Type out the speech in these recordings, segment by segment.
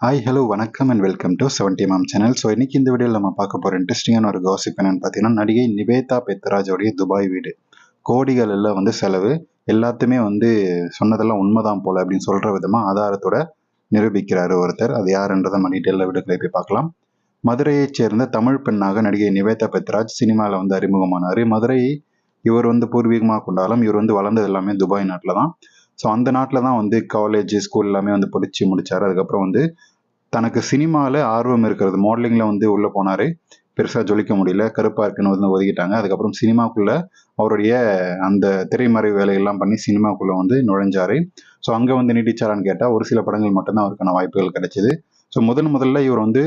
Hi hello வணக்கம் and welcome to seventy ma'am channel so இன்னைக்கு இந்த வீடியோவில் நம்ம பார்க்க போகிற இன்ட்ரெஸ்டிங்கான ஒரு காசிப் என்னன்னு பார்த்தீங்கன்னா நடிகை நிவேதா பெத்ராஜோடைய துபாய் வீடு. கோடிகள் எல்லாம் வந்து செலவு. எல்லாத்தையுமே வந்து சொன்னதெல்லாம் உண்மைதான் போல் அப்படின்னு சொல்கிற விதமாக ஆதாரத்தோட நிரூபிக்கிறார் ஒருத்தர். அது யாருன்றதை நம்ம டீட்டெயிலில் வீடுகளை போய் பார்க்கலாம். மதுரையைச் சேர்ந்த தமிழ் பெண்ணாக நடிகை நிவேதா பெத்ராஜ் சினிமாவில் வந்து அறிமுகமானார். மதுரை இவர் வந்து பூர்வீகமாக கொண்டாலும் இவர் வந்து வளர்ந்தது எல்லாமே துபாய் நாட்டில் தான் ஸோ அந்த நாட்டில் தான் வந்து காலேஜ் ஸ்கூல் எல்லாமே வந்து படித்து முடித்தார் அதுக்கப்புறம் வந்து தனக்கு சினிமாவில் ஆர்வம் இருக்கிறது மாடலிங்கில் வந்து உள்ளே போனார். பெருசாக ஜொலிக்க முடியல கருப்பாக இருக்குன்னு வந்து ஒதுக்கிட்டாங்க. அதுக்கப்புறம் சினிமாக்குள்ளே அவருடைய அந்த திரைமறை வேலையெல்லாம் பண்ணி சினிமாக்குள்ளே வந்து நுழைஞ்சார். ஸோ அங்கே வந்து நீட்டிச்சாரான்னு கேட்டால் ஒரு சில படங்கள் மட்டும்தான் அவருக்கான வாய்ப்புகள் கிடைச்சிது. ஸோ முதன் முதல்ல இவர் வந்து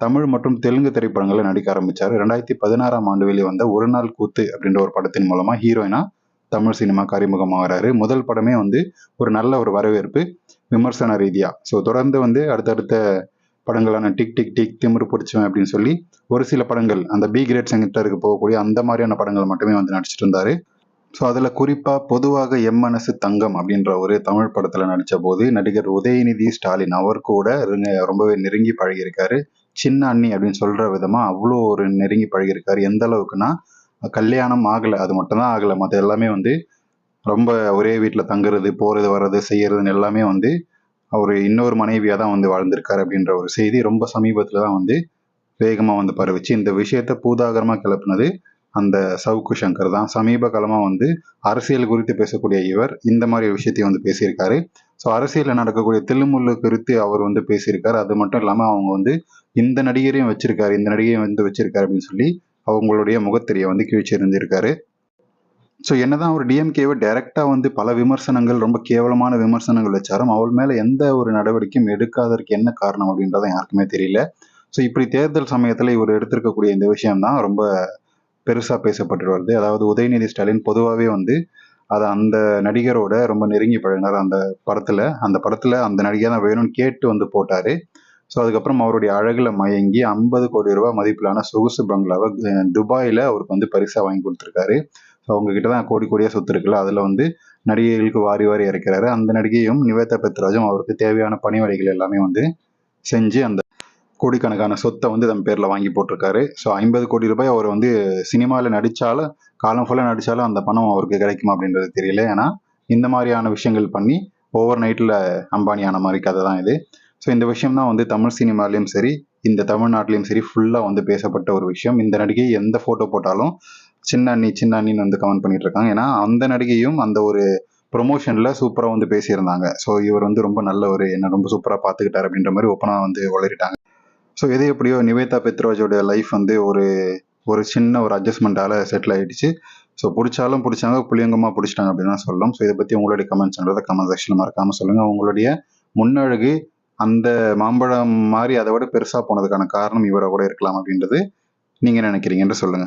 தமிழ் மற்றும் தெலுங்கு திரைப்படங்களில் நடிக்க ஆரம்பித்தார் ரெண்டாயிரத்தி பதினாறாம் ஆண்டு வெளியே வந்த ஒரு நாள் கூத்து அப்படின்ற ஒரு படத்தின் மூலமாக ஹீரோயினாக தமிழ் சினிமாக்கு அறிமுகமாகறாரு முதல் படமே வந்து ஒரு நல்ல ஒரு வரவேற்பு விமர்சன ரீதியாக ஸோ தொடர்ந்து வந்து அடுத்தடுத்த படங்களான டிக் டிக் டிக் திமிரு பிடிச்சவன் அப்படின்னு சொல்லி ஒரு சில படங்கள் அந்த பி கிரேட் சென்டருக்கு போகக்கூடிய அந்த மாதிரியான படங்கள் மட்டுமே வந்து நடிச்சிட்டு இருந்தாரு. ஸோ அதில் குறிப்பாக பொதுவாக எம் மனசு தங்கம் அப்படின்ற ஒரு தமிழ் படத்தில் நடித்த போது நடிகர் உதயநிதி ஸ்டாலின் அவர் கூட ரொம்பவே நெருங்கி பழகியிருக்காரு. சின்ன அண்ணி அப்படின்னு சொல்கிற விதமாக அவ்வளோ ஒரு நெருங்கி பழகியிருக்காரு. எந்த அளவுக்குன்னா கல்யாணம் ஆகலை அது மட்டும்தான் ஆகலை. மற்ற எல்லாமே வந்து ரொம்ப ஒரே வீட்டில் தங்குறது போகிறது வர்றது செய்யறதுன்னு எல்லாமே வந்து அவர் இன்னொரு மனைவியாக தான் வந்து வாழ்ந்திருக்காரு அப்படின்ற ஒரு செய்தி ரொம்ப சமீபத்தில் தான் வந்து வேகமாக வந்து பரவிச்சு இந்த விஷயத்த பூதாகரமாக கிளப்புனது அந்த சவுக்கு சங்கர் தான். சமீப காலமாக வந்து அரசியல் குறித்து பேசக்கூடிய இவர் இந்த மாதிரி விஷயத்தையும் வந்து பேசியிருக்காரு. ஸோ அரசியலில் நடக்கக்கூடிய தில்லுமுள்ளு குறித்து அவர் வந்து பேசியிருக்காரு. அது மட்டும் இல்லாமல் அவங்க வந்து இந்த நடிகரையும் வச்சிருக்காரு இந்த நடிகையும் வந்து வச்சிருக்காரு அப்படின்னு சொல்லி அவங்களுடைய முகத்திரையை வந்து கீழ்ச்சிருந்திருக்காரு. ஸோ என்னதான் அவர் டிஎம்கேவை டைரெக்டாக வந்து பல விமர்சனங்கள் ரொம்ப கேவலமான விமர்சனங்கள் வச்சாலும் அவள் மேலே எந்த ஒரு நடவடிக்கையும் எடுக்காததற்கு என்ன காரணம் அப்படின்றத யாருக்குமே தெரியல. ஸோ இப்படி தேர்தல் சமயத்தில் இவர் எடுத்திருக்கக்கூடிய இந்த விஷயம்தான் ரொம்ப பெருசாக பேசப்பட்டு வருது அதாவது உதயநிதி ஸ்டாலின் பொதுவாகவே வந்து அதை அந்த நடிகரோட ரொம்ப நெருங்கி பழகினார். அந்த படத்தில் அந்த படத்தில் அந்த நடிகை தான் வேணும்னு கேட்டு வந்து போட்டார். ஸோ அதுக்கப்புறம் அவருடைய அழகில் மயங்கி ஐம்பது கோடி ரூபாய் மதிப்பிலான சொகுசு பங்களாவை துபாயில் அவருக்கு வந்து பரிசாக வாங்கி கொடுத்துருக்காரு. ஸோ அவங்ககிட்ட தான் கோடி கோடியாக சொத்து இருக்குல்ல அதில் வந்து நடிகைகளுக்கு வாரி வாரி இறக்கிறாரு. அந்த நடிகையும் நிவேதா பெத்ராஜும் அவருக்கு தேவையான பணிவடைகள் எல்லாமே வந்து செஞ்சு அந்த கோடிக்கணக்கான சொத்தை வந்து தன் பேரில் வாங்கி போட்டிருக்காரு. ஸோ ஐம்பது கோடி ரூபாய் அவர் வந்து சினிமாவில் நடித்தாலும் காலம் ஃபுல்லாக நடித்தாலும் அந்த பணம் அவருக்கு கிடைக்குமா அப்படின்றது தெரியல. ஏன்னா இந்த மாதிரியான விஷயங்கள் பண்ணி ஓவர் நைட்டில் அம்பானி ஆன மாதிரி கதை தான் இது. ஸோ இந்த விஷயம் தான் வந்து தமிழ் சினிமாலையும் சரி இந்த தமிழ்நாட்டிலையும் சரி ஃபுல்லாக வந்து பேசப்பட்ட ஒரு விஷயம். இந்த நடிகை எந்த ஃபோட்டோ போட்டாலும் சின்ன அண்ணி சின்ன அண்ணின்னு வந்து கமெண்ட் பண்ணிட்டு இருக்காங்க. ஏன்னா அந்த நடிகையும் அந்த ஒரு ப்ரொமோஷனில் சூப்பராக வந்து பேசியிருந்தாங்க. ஸோ இவர் வந்து ரொம்ப நல்ல ஒரு என்ன ரொம்ப சூப்பராக பார்த்துக்கிட்டார் அப்படின்ற மாதிரி ஓப்பனாக வந்து வளரிட்டாங்க ஸோ எது எப்படியோ நிவேதா பெத்ராஜோட லைஃப் வந்து ஒரு ஒரு சின்ன ஒரு அட்ஜஸ்ட்மெண்ட்டால் செட்டில் ஆகிடுச்சு ஸோ பிடிச்சாலும் பிடிச்சாங்க புளியங்கமாக பிடிச்சிட்டாங்க அப்படின்னு தான் சொல்லலாம் ஸோ இதை பற்றி உங்களுடைய கமெண்ட்ஸ்ன்றதை கமெண்ட் செக்ஷனில் மறக்காமல் சொல்லுங்கள் உங்களுடைய முன்னழகு அந்த மாம்பழம் மாதிரி அதை விட பெருசாக போனதுக்கான காரணம் இவரை கூட இருக்கலாம் அப்படின்றது நீங்கள் நினைக்கிறீங்கன்னு சொல்லுங்கள்